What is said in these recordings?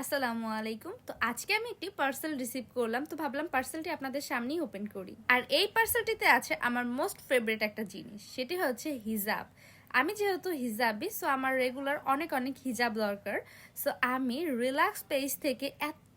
আসসালামু আলাইকুম। তো আজকে আমি একটি পার্সেল রিসিভ করলাম, তো ভাবলাম পার্সেলটি আপনাদের সামনেই ওপেন করি। আর এই পার্সেলটিতে আছে আমার মোস্ট ফেভারিট একটা জিনিস, সেটি হচ্ছে হিজাব। আমি যেহেতু হিজাবি সো আমার রেগুলার অনেক অনেক হিজাব দরকার। সো আমি রিল্যাক্স পেজ থেকে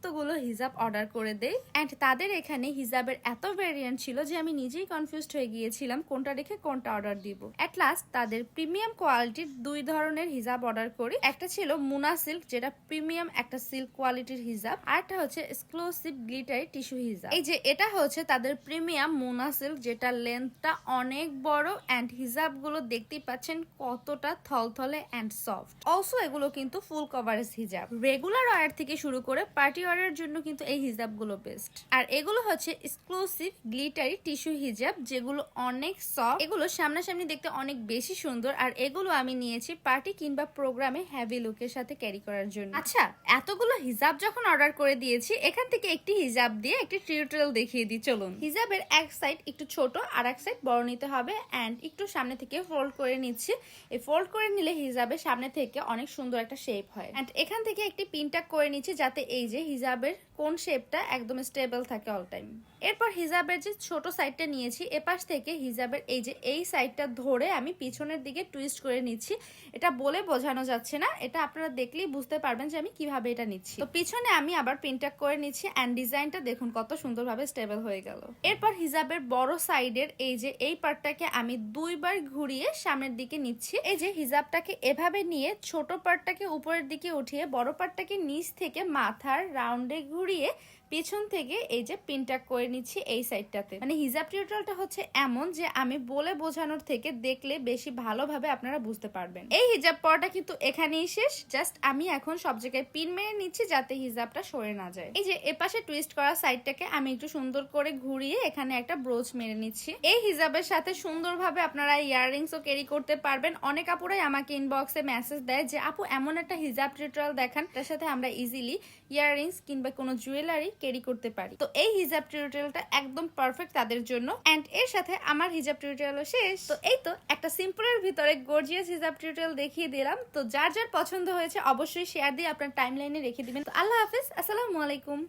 এতগুলো হিজাব অর্ডার করে দেই। অ্যান্ড তাদের এখানে হিজাবের এত ভ্যারিয়েন্ট ছিল যে আমি নিজেই কনফিউজড হয়ে গিয়েছিলাম কোনটা রেখে কোনটা অর্ডার দিব। অ্যাট লাস্ট তাদের প্রিমিয়াম কোয়ালিটির দুই ধরনের হিজাব অর্ডার করি। একটা ছিল মুনা সিল্ক যেটা প্রিমিয়াম একটা সিল্ক কোয়ালিটির হিজাব। আর একটা হচ্ছে এক্সক্লুসিভ গ্লিটারি টিস্যু হিজাব। এই যে এটা হচ্ছে তাদের প্রিমিয়াম মুনা সিল্ক যেটা লেন্থটা অনেক বড় অ্যান্ড হিজাবগুলো দেখতেই পাচ্ছেন কতটা থলথলে অ্যান্ড সফট অলসো এগুলো কিন্তু ফুল কভারেজ হিজাব। রেগুলার ওয়ার থেকে শুরু করে পার্টি ওয়ারের জন্য কিন্তু এই হিজাবগুলো বেস্ট আর এগুলো হচ্ছে এক্সক্লুসিভ গ্লিটারি টিস্যু হিজাব, যেগুলো অনেক সফট এগুলো সামনাসামনি দেখতে অনেক বেশি সুন্দর। আর এগুলো আমি নিয়েছি পার্টি কিংবা প্রোগ্রামে হ্যাভি লুকের সাথে ক্যারি করার জন্য। আচ্ছা এতগুলো হিজাব যখন অর্ডার করে দিয়েছি, এখান থেকে একটি হিজাব দিয়ে একটি টিউটোরিয়াল দেখিয়ে দিই, চলুন। হিজাবের এক সাইড একটু ছোট আর এক সাইড বড় নিতে হবে অ্যান্ড একটু সামনে থেকে ফোল্ড করে নিচ্ছি। এই ফোল্ড করে নিলে হিজাবের সামনে থেকে অনেক সুন্দর একটা শেপ হয়। অ্যান্ড এখান থেকে একটি পিনটাক করে নিচ্ছি, যাতে এই যে হিজাবের কোন শেপটা একদম স্টেবল থাকে অল টাইম এরপর হিজাবের যে ছোট সাইডটা নিয়েছি, এপাশ থেকে হিজাবের এই যে এই সাইডটা ধরে আমি পিছনের দিকে টুইস্ট করে নিচ্ছি। এটা বলে বোঝানো যাচ্ছে না, এটা আপনারা দেখলেই বুঝতে পারবেন যে আমি কীভাবে এটা নিচ্ছি। তো পিছনে আমি আবার প্রিন্টাক করে নিচ্ছি অ্যান্ড ডিজাইনটা দেখুন কত সুন্দরভাবে স্টেবল হয়ে গেল। এরপর হিজাবের বড় সাইডের এই যে এই পার্টটাকে আমি দুইবার ঘুরিয়ে সামনের দিকে নিচ্ছি। এই যে হিজাবটাকে এভাবে নিয়ে ছোট পার্টটাকে উপরের দিকে উঠিয়ে, বড় পার্টটাকে নিচ থেকে মাথার রাউন্ডে ঘুরিয়ে পেছন থেকে এই যে পিনটাক করে নিচ্ছি এই সাইডটাতে। মানে হিজাব টিউটোরিয়ালটা হচ্ছে এমন যে আমি বলে বোঝানোর থেকে দেখলে বেশি ভালোভাবে আপনারা বুঝতে পারবেন। এই হিজাব পড়াটা কিন্তু এখানেই শেষ। জাস্ট আমি এখন সব জায়গায় পিন মেরে নিচ্ছি যাতে হিজাবটা সরে না যায়। এই যে এপাশে টুইস্ট করা সাইডটাকে আমি একটু সুন্দর করে ঘুরিয়ে এখানে একটা ব্রোচ মেরে নিচ্ছি। এই হিজাবের সাথে সুন্দরভাবে আপনারা ইয়াররিংসও ক্যারি করতে পারবেন। অনেক আপুরাই আমাকে ইনবক্সে মেসেজ দেয় যে, আপু, এমন একটা হিজাব টিউটোরিয়াল দেখান। তার সাথে আমরা ইজিলি ইয়াররিংস কিংবা কোনো জুয়েলারি ক্যারি করতে পারি। তো এই হিজাব টিউটোরিয়ালটা একদম পারফেক্ট তাদের জন্য। এন্ড এর সাথে আমার হিজাব টিউটোরিয়ালও শেষ। তো এই তো একটা সিম্পলের ভিতরে গর্জিয়াস হিজাব টিউটোরিয়াল দেখিয়ে দিলাম। তো যার যার পছন্দ হয়েছে অবশ্যই শেয়ার দিয়ে আপনার টাইম লাইনে রেখে দিবেন। তো আল্লাহ হাফিজ, আসসালামু আলাইকুম।